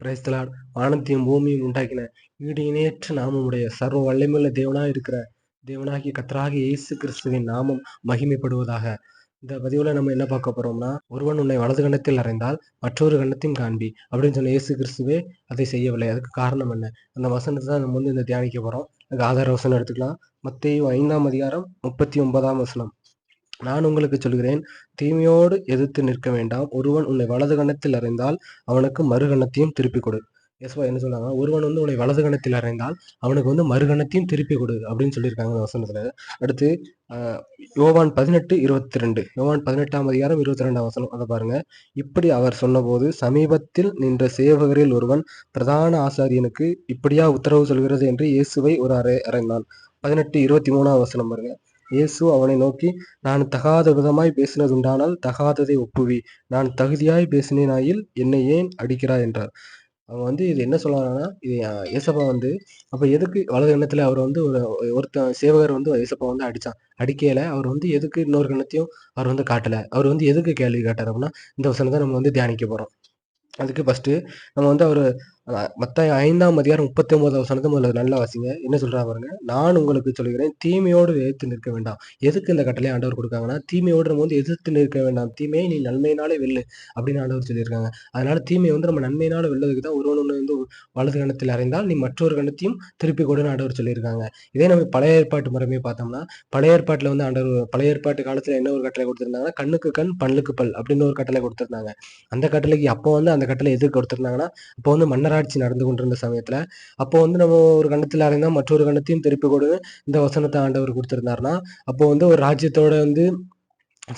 Praise the Lord வானத்தையும் பூமியும் உண்டாக்கின ஈடு இணையற்ற நாமமுடைய சர்வ வல்லமையுள்ள தேவனாக இருக்கிற தேவனாகிய கத்தராகிய இயேசு கிறிஸ்துவின் நாமம் மகிமைப்படுவதாக. இந்த பதிவுல நம்ம என்ன பார்க்க போறோம்னா ஒருவன் உன்னை வலது கண்ணத்தில் அறைந்தால் மற்றொரு கண்ணத்தையும் காண்பி அப்படின்னு சொன்ன இயேசு கிறிஸ்துவே அதை செய்யவில்லை. அதுக்கு காரணம் என்ன? அந்த வசனத்தை தான் நம்ம வந்து இந்த தியானிக்க போறோம். அதுக்கு ஆதார வசனம் எடுத்துக்கலாம். மத்தையும் ஐந்தாம் அதிகாரம் முப்பத்தி ஒன்பதாம் வசனம். நான் உங்களுக்கு சொல்கிறேன் தீமையோடு எதிர்த்து நிற்க வேண்டாம். ஒருவன் உன்னை வலது கணத்தில் அறைந்தால் அவனுக்கு மறுகணத்தையும் திருப்பி கொடு. எஸ்வா என்ன சொல்றாங்க? ஒருவன் வந்து உன்னை வலது கணத்தில் அறைந்தால் அவனுக்கு வந்து மறுகணத்தையும் திருப்பி கொடு அப்படின்னு சொல்லியிருக்காங்க இந்த வசனத்துல. அடுத்து யோவான் பதினெட்டு இருபத்தி ரெண்டு யோவான் பதினெட்டாம் அதிகாரம் இருபத்தி ரெண்டாம் வசனம். அதை பாருங்க. இப்படி அவர் சொன்னபோது சமீபத்தில் நின்ற சேவகரில் ஒருவன் பிரதான ஆசாரியனுக்கு இப்படியா உத்தரவு சொல்கிறது என்று இயேசுவை ஒரு அறை அறைந்தான். பதினெட்டு இருபத்தி மூணாம் வசனம் பாருங்க. இயேசு அவனை நோக்கி நான் தகாத விதமாய் பேசினதுண்டானால் தகாததை ஒப்புவி. நான் தகுதியாய் பேசினேனாயில் என்னை ஏன் அடிக்கிறாய்? என்றார். அவங்க வந்து இது என்ன சொல்லுவாங்கன்னா இது இயேசப்பா ஏசப்பா வந்து அப்ப எதுக்கு வலது எண்ணத்துல அவர் வந்து ஒரு ஒருத்தன் சேவகர் வந்து ஏசப்பா வந்து அடிச்சான். அடிக்கையில் அவர் வந்து எதுக்கு இன்னொரு கண்ணத்தையும் அவர் வந்து காட்டல? அவர் வந்து எதுக்கு கேள்வி கேட்டார் அப்படின்னா இந்த வசனத்தை நம்ம வந்து தியானிக்க போறோம். அதுக்கு ஃபர்ஸ்ட் நம்ம வந்து அவர் மற்ற ஐந்தாம் அதிகாரம் முப்பத்தி ஒன்பதாம் வசனத்தை முதல்ல நல்லா வாசிங்க. என்ன சொல்றா பாருங்க? நான் உங்களுக்கு சொல்கிறேன் தீமையோடு எதிர்த்து நிற்க வேண்டாம். எதுக்கு இந்த கட்டளை ஆண்டவர் கொடுக்காங்கன்னா தீமையோடு நம்ம வந்து எதிர்த்து நிற்க வேண்டாம். தீமையை நீ நன்மையினாலே வெல்லு அப்படின்னு ஆண்டவர் சொல்லியிருக்காங்க. அதனால தீமையை வந்து நம்ம நன்மையினால வெல்லதுக்கு தான் ஒருவன் ஒன்று வந்து வலது கணத்தில் அறைந்தால் நீ மற்றொரு கணத்தையும் திருப்பி கொடுன்னு ஆண்டவர் சொல்லியிருக்காங்க. இதே நம்ம பழைய ஏற்பாட்டு முறைமையை பார்த்தோம்னா பழைய ஏற்பாட்டில் வந்து ஆண்டவர் பழைய ஏற்பாட்டு காலத்தில் என்ன ஒரு கட்டளை கொடுத்துருந்தாங்கன்னா கண்ணுக்கு கண் பல்லுக்கு பல் அப்படின்னு ஒரு கட்டளை கொடுத்துருந்தாங்க. அந்த கட்டளைக்கு அப்போ வந்து அந்த கட்டளை எதுக்கு கொடுத்துருந்தாங்கன்னா அப்போ வந்து மன்னர் மன்னராட்சி நடந்து கொண்டிருந்த சமயத்துல அப்போ வந்து நம்ம ஒரு கண்டத்தில் அறைந்தா மற்றொரு கணத்தையும் திருப்பி கொடுன்னு இந்த வசனத்தை ஆண்டவர் கொடுத்திருந்தாருன்னா அப்போ வந்து ஒரு ராஜ்யத்தோட வந்து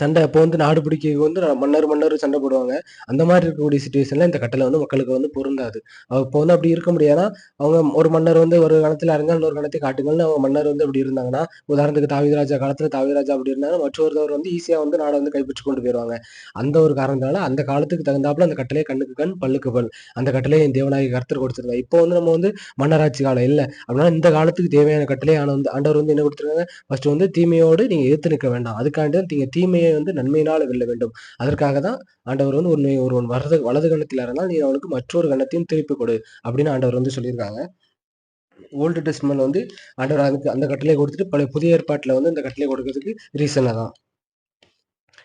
சண்டை அப்போ வந்து நாடு பிடிக்க வந்து மன்னர் மன்னர் சண்டை போடுவாங்க. அந்த மாதிரி இருக்கக்கூடிய சுச்சுவேஷன்ல இந்த கட்டளை வந்து மக்களுக்கு வந்து பொருந்தாது. இப்போ வந்து அப்படி இருக்க முடியாதுன்னா அவங்க ஒரு மன்னர் வந்து ஒரு காலத்துல அறிஞர் இன்னொரு காலத்தை காட்டுங்கள்னு அவங்க மன்னர் வந்து அப்படி இருந்தாங்கன்னா உதாரணத்துக்கு தாவிதராஜா காலத்துல தாவிதராஜா அப்படி இருந்தாங்க மற்றொருத்தவர் வந்து ஈஸியா வந்து நாடை வந்து கைப்பற்றி கொண்டு போயிடுவாங்க அந்த ஒரு காரணத்தினால அந்த காலத்துக்கு தகுந்தாப்புல அந்த கட்டளை கண்ணுக்கு கண் பல்லுக்கு பல். அந்த கட்டளையை என் தேவனாகி கருத்து கொடுத்துருந்தாங்க இப்போ வந்து நம்ம வந்து மன்னராட்சி காலம் இல்லை. அப்படின்னா இந்த காலத்துக்கு தேவையான கட்டளை ஆன வந்து ஆண்டவர் வந்து என்ன கொடுத்துருக்காங்க? ஃபர்ஸ்ட் வந்து தீமையோடு நீங்க எதிர்த்து நிற்க வேண்டாம். அதுக்காண்டி தான் நீங்க தீமையை வந்து நன்மையினால் வெல்ல வேண்டும். அதற்காக தான் ஆண்டவர் வந்து ஒரு ஒருவன் வலது வலது கணத்தில் இருந்தால் நீ அவனுக்கு மற்றொரு கணத்தையும் திருப்பி கொடு அப்படின்னு ஆண்டவர் வந்து சொல்லியிருக்காங்க. ஓல்டு டெஸ்ட்மென்ட் வந்து ஆண்டவர் அதுக்கு அந்த கட்டளை கொடுத்துட்டு பல புதிய ஏற்பாட்டில் வந்து இந்த கட்டளை கொடுக்கறதுக்கு ரீசனாக தான்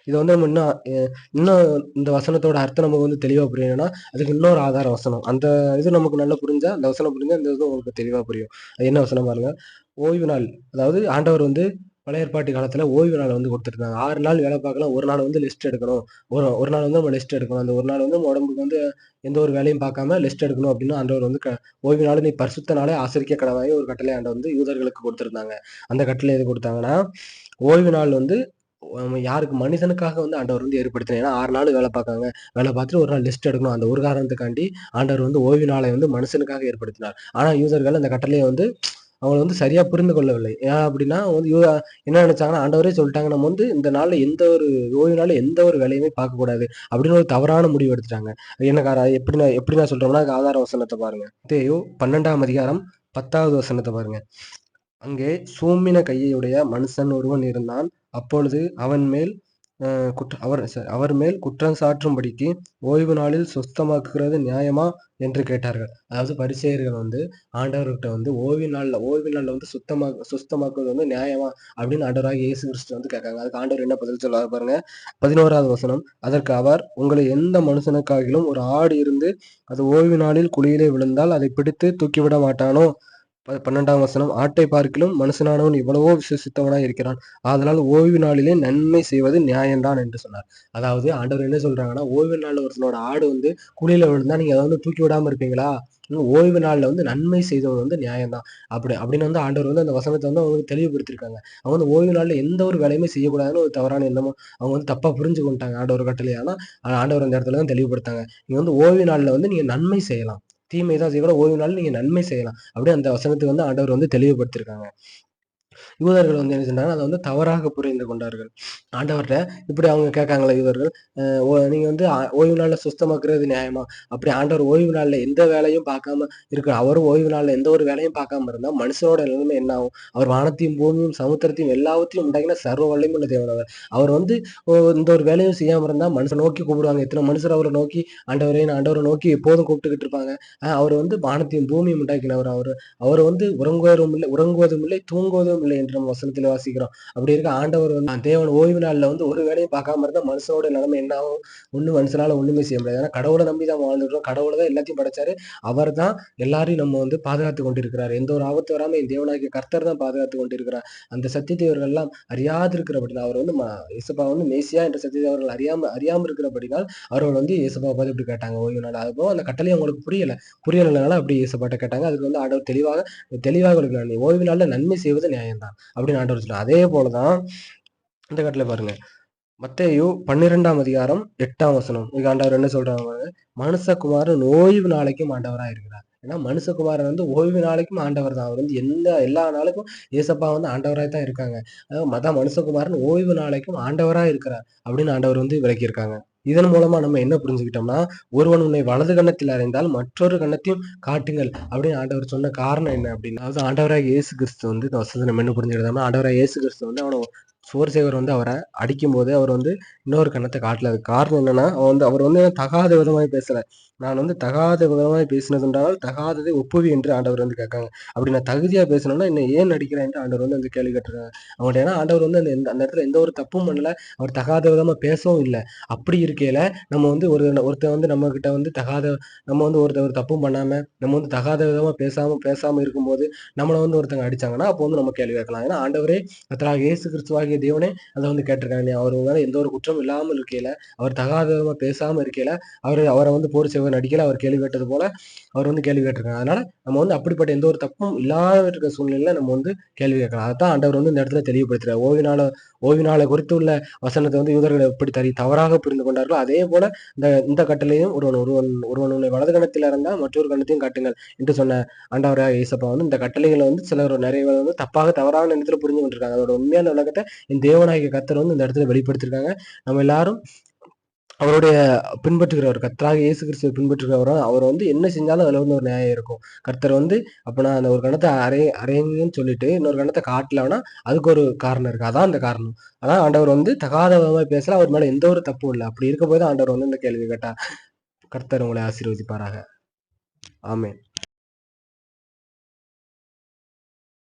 இது வந்து நம்ம இன்னும் இன்னும் இந்த வசனத்தோட அர்த்தம் நமக்கு வந்து தெளிவாக புரியணும்னா அதுக்கு இன்னொரு ஆதார வசனம். அந்த இது நமக்கு நல்லா புரிஞ்சா அந்த வசனம் புரிஞ்சா இந்த இது உங்களுக்கு தெளிவாக புரியும். அது என்ன வசனம் பாருங்க. ஓய்வு நாள். அதாவது ஆண்டவர் வந்து பழைய ஏற்பாட்டு ஓய்வு நாள் வந்து கொடுத்துருந்தாங்க. ஆறு நாள் வேலை பார்க்கலாம் ஒரு நாள் வந்து லிஸ்ட் எடுக்கணும். ஒரு ஒரு நாள் வந்து நம்ம லிஸ்ட் எடுக்கணும். அந்த ஒரு நாள் வந்து நம்ம உடம்புக்கு வந்து எந்த ஒரு வேலையும் பார்க்காம லிஸ்ட் எடுக்கணும் அப்படின்னு ஆண்டவர் வந்து க- ஓய்வு நாள் நீ பரிசுத்த நாளே ஆசிரிக்க கடவாய் ஒரு கட்டளை ஆண்டை வந்து யூதர்களுக்கு கொடுத்துருந்தாங்க. அந்த கட்டளை எது கொடுத்தாங்கன்னா ஓய்வு நாள் வந்து யாருக்கு மனிதனுக்காக வந்து ஆண்டவர் வந்து ஏற்படுத்தின ஏன்னா ஆறு நாள் வேலை பார்க்காங்க. வேலை பார்த்துட்டு ஒரு நாள் லிஸ்ட் எடுக்கணும். அந்த ஒரு காரணத்துக்காண்டி ஆண்டவர் வந்து ஓய்வு நாளை வந்து மனுஷனுக்காக ஏற்படுத்தினார். ஆனா யூசர்கள் அந்த கட்டளையை வந்து அவங்க வந்து சரியா புரிந்து கொள்ளவில்லை. ஏன் அப்படின்னா வந்து என்ன நினைச்சாங்கன்னா ஆண்டவரே சொல்லிட்டாங்க நம்ம வந்து இந்த நாள்ல எந்த ஒரு ஓய்வு நாள்ல எந்த ஒரு வேலையுமே பார்க்க கூடாது அப்படின்னு ஒரு தவறான முடிவு எடுத்துட்டாங்க. என்ன கார எப்படி நான் எப்படி நான் சொல்றோம்னா ஆதார வசனத்தை பாருங்க. தேயோ பன்னெண்டாம் அதிகாரம் பத்தாவது வசனத்தை பாருங்க. அங்கே சூமின கையுடைய மனுஷன் ஒருவன் இருந்தான். அப்பொழுது அவன் மேல் குற்ற அவர் அவர் மேல் குற்றம் சாற்றும்படிக்கு ஓய்வு நாளில் சுத்தமாக்குகிறது நியாயமா என்று கேட்டார்கள். அதாவது பரிசெயர்கள் வந்து ஆண்டவர்கிட்ட வந்து ஓய்வு நாளில் ஓய்வு நாளில் வந்து சுத்தமாக சுத்தமாக்குவது வந்து நியாயமா அப்படின்னு ஆண்டவராக இயேசு கிறிஸ்து வந்து கேட்காங்க. அதுக்கு ஆண்டவர் என்ன பதில் சொல்லுவார் பாருங்க. பதினோராவது வசனம். அதற்கு அவர் உங்களை எந்த மனுஷனுக்காகிலும் ஒரு ஆடு இருந்து அது ஓய்வு நாளில் குழியிலே விழுந்தால் அதை பிடித்து தூக்கிவிட மாட்டானோ? பன்னெண்டாம் வசனம் ஆட்டை பார்க்கிலும் மனுஷனானவன் இவ்வளவோ விசுவசித்தவனாய் இருக்கிறான். அதனால் ஓய்வு நாளிலே நன்மை செய்வது நியாயம்தான் என்று சொன்னார். அதாவது ஆண்டவர் என்ன சொல்றாங்கன்னா ஓய்வு நாளில் ஒருத்தனோட ஆடு வந்து குழியில விழுந்தா நீங்க அதை வந்து தூக்கி விடாம இருப்பீங்களா? ஓய்வு நாளில் வந்து நன்மை செய்தவன் வந்து நியாயம்தான். அப்படி அப்படின்னு வந்து ஆண்டவர் வந்து அந்த வசனத்தை வந்து அவங்க தெளிவுபடுத்திருக்காங்க அவங்க வந்து ஓய்வு நாளில் எந்த ஒரு வேலையுமே செய்யக்கூடாதுன்னு ஒரு தவறான எண்ணமோ அவங்க வந்து தப்பா புரிஞ்சு கொண்டாங்க ஆண்டவர் கட்டளையானா ஆனால் ஆண்டவர் அந்த இடத்துல தான் தெளிவுபடுத்தாங்க. நீங்க வந்து ஓய்வு நாளில் வந்து நீங்க நன்மை செய்யலாம். தீமை தான் செய்யக்கூட ஓய்வு நாள் நீங்க நன்மை செய்யலாம். அப்படியே அந்த வசனத்துக்கு வந்து ஆண்டவர் வந்து தெளிவுபடுத்திருக்காங்க. யூதர்கள் வந்து என்ன செஞ்சாங்க? அதை வந்து தவறாக புரிந்து கொண்டார்கள். ஆண்டவர்கிட்ட இப்படி அவங்க கேட்காங்களே யூதர்கள் நீங்க வந்து ஓய்வு நாள்ல சுத்தமாக்குறது நியாயமா? அப்படி ஆண்டவர் ஓய்வு நாள்ல எந்த வேலையும் பார்க்காம இருக்க அவரும் ஓய்வு நாள்ல எந்த ஒரு வேலையும் பார்க்காம இருந்தா மனுஷனோட நிலைமை என்ன ஆகும்? அவர் வானத்தையும் பூமியும் சமுத்திரத்தையும் எல்லாவற்றையும் உண்டாக்கின சர்வ வல்லமையுள்ள தேவன் அவர். அவர் வந்து ஓ, இந்த ஒரு வேலையும் செய்யாம இருந்தா மனுஷன் நோக்கி கூப்பிடுவாங்க. எத்தனை மனுஷர் அவரை நோக்கி ஆண்டவரே ஆண்டவரை நோக்கி எப்போதும் கூப்பிட்டுக்கிட்டு இருப்பாங்க. அவர் வந்து வானத்தையும் பூமியும் உண்டாக்கினவர் அவர். அவர் வந்து உறங்குவதும் இல்லை உறங்குவதும் இல்லை தூங்குவதும் இல்லை என்று நம்ம வசனத்தில் வாசிக்கிறோம். அப்படி இருக்க ஆண்டவர் வந்து தேவன் ஓய்வு நாள்ல வந்து ஒரு வேலையும் பார்க்காம இருந்தால் மனுஷனோட நிலைமை என்ன ஆகும்? ஒண்ணும் மனுஷனால ஒண்ணுமே செய்ய முடியாது. ஏன்னா கடவுளை நம்பி தான் வாழ்ந்துட்டோம் கடவுளை தான் எல்லாத்தையும் படைச்சாரு. அவர் தான் எல்லாரையும் நம்ம வந்து பாதுகாத்து கொண்டிருக்கிறார். எந்த ஒரு ஆபத்து வராமல் என் தேவனாகிய கர்த்தர் தான் பாதுகாத்து கொண்டிருக்கிறார். அந்த சத்தியத்தை இவர்கள் எல்லாம் அறியாது இருக்கிறபடி அவர் வந்து ம- வந்து மேசியா என்ற சத்தியத்தை அவர்கள் அறியாம அறியாம இருக்கிறபடினால் அவர்கள் வந்து இயேசுப்பா பார்த்து இப்படி கேட்டாங்க. ஓய்வு நாள். அதுபோக அந்த கட்டளை அவங்களுக்கு புரியல. புரியலைனால அப்படி இயேசுப்பாட்ட கேட்டாங்க. அதுக்கு வந்து ஆடவர் தெளிவாக தெளிவாக கொடுக்கலாம் ஓய்வு நாளில் நன்மை செய்வது நியாயம் நியாயம்தான் அப்படின்னு ஆண்டவர் சொல்லுவார் அதே போலதான் இந்த கட்டில பாருங்க. மத்தேயு பன்னிரெண்டாம் அதிகாரம் எட்டாம் வசனம். இங்க ஆண்டவர் என்ன சொல்றாங்க மனுஷகுமாரன் ஓய்வு நாளைக்கும் ஆண்டவரா இருக்கிறார். ஏன்னா மனுஷகுமாரன் வந்து ஓய்வு நாளைக்கும் ஆண்டவர் தான். அவர் வந்து எந்த எல்லா நாளுக்கும் ஏசப்பா வந்து ஆண்டவராய் தான் இருக்காங்க. அதாவது மத மனுஷகுமாரன் ஓய்வு நாளைக்கும் ஆண்டவரா இருக்கிறார் அப்படின்னு ஆண்டவர் வந்து விளக்கியிருக்காங்க. இதன் மூலமா நம்ம என்ன புரிஞ்சுக்கிட்டோம்னா ஒருவன் உன்னை வலது கன்னத்தில் அறைந்தால் மற்றொரு கன்னத்தையும் காட்டுங்கள் அப்படின்னு ஆண்டவர் சொன்ன காரணம் என்ன அப்படின்னா அதாவது ஆண்டவராக இயேசு கிறிஸ்து வந்து இந்த வசதி நம்ம என்ன புரிஞ்சுக்கிட்டோம்னா ஆண்டவராக இயேசு கிறிஸ்து வந்து அவனை சோர்சேவர் வந்து அவரை அடிக்கும்போது அவர் வந்து இன்னொரு கண்ணத்தை காட்டல. அது காரணம் என்னன்னா அவன் வந்து அவர் வந்து தகாத விதமாக பேசல. நான் வந்து தகாத விதமாக பேசினதுன்றால் தகாததை ஒப்புவி என்று ஆண்டவர் வந்து கேட்காங்க. அப்படி நான் தகுதியாக பேசணும்னா என்ன ஏன் நடிக்கிறேன் என்று ஆண்டவர் வந்து அந்த கேள்வி கேட்டுருக்காங்க அவங்கள்ட்ட ஏன்னா ஆண்டவர் வந்து அந்த அந்த இடத்துல எந்த ஒரு தப்பும் பண்ணல. அவர் தகாத விதமாக பேசவும் இல்லை. அப்படி இருக்கையில நம்ம வந்து ஒரு ஒருத்தன் வந்து நம்ம கிட்ட வந்து தகாத நம்ம வந்து ஒருத்தர் ஒரு தப்பும் பண்ணாம நம்ம வந்து தகாத விதமாக பேசாம பேசாமல் இருக்கும்போது நம்மளை வந்து ஒருத்தங்க அடிச்சாங்கன்னா அப்போ வந்து நம்ம கேள்வி கேட்கலாம். ஏன்னா ஆண்டவரே கத்தராக இயேசு கிறிஸ்துவாகிய தேவனே அதை வந்து கேட்டிருக்காங்க. அவர் மேலே எந்த ஒரு குற்றம் இல்லாமல் இருக்கையில அவர் தகாத பேசாமல் இருக்கையில அவர் அவரை வந்து போர் செய்வன் அடிக்கல அவர் கேள்வி கேட்டது போல அவர் வந்து கேள்வி கேட்டிருக்காங்க. அதனால நம்ம வந்து அப்படிப்பட்ட எந்த ஒரு தப்பும் இல்லாத இருக்கிற சூழ்நிலையில நம்ம வந்து கேள்வி கேட்கலாம். அதான் ஆண்டவர் வந்து இந்த இடத்துல தெளிவுபடுத்துறாரு. ஓய்வு நாள குறித்து உள்ள வசனத்தை வந்து யூதர்கள் எப்படி தறி தவறாக புரிந்து கொண்டார்களோ அதே போல இந்த இந்த கட்டளையும் ஒருவன் ஒருவன் ஒருவன் வலது கணத்தில் இருந்தால் மற்றொரு கணத்தையும் காட்டுங்கள் என்று சொன்ன ஆண்டவராக இயேசப்பா வந்து இந்த கட்டளைகளை வந்து சிலர் நிறைய வந்து தப்பாக தவறான இடத்துல புரிஞ்சு கொண்டிருக்காங்க. அதோட உண்மையான உலகத்தை என் தேவனாகிய கத்தர் வந்து இந்த இடத்துல வெளிப்படுத்திருக்காங்க நம்ம எல்லாரும் அவருடைய பின்பற்றுகிறவர் கத்தராக இயேசு கிறிஸ்துவை பின்பற்றுகிறவரும் அவர் வந்து என்ன செஞ்சாலும் அதில் வந்து ஒரு நியாயம் இருக்கும். கர்த்தர் வந்து அப்போ நான் அந்த ஒரு கணத்தை அரை அரைங்கன்னு சொல்லிட்டு இன்னொரு கணத்தை காட்டலன்னா அதுக்கு ஒரு காரணம் இருக்கு. அதான் அந்த காரணம். அதான் ஆண்டவர் வந்து தகாத விதமாக பேசல அவர் மேலே எந்த ஒரு தப்பும் இல்லை. அப்படி இருக்க போது ஆண்டவர் வந்து இந்த கேள்வி கேட்டா கர்த்தர் உங்களை ஆசீர்வதிப்பாராக. ஆமேன்.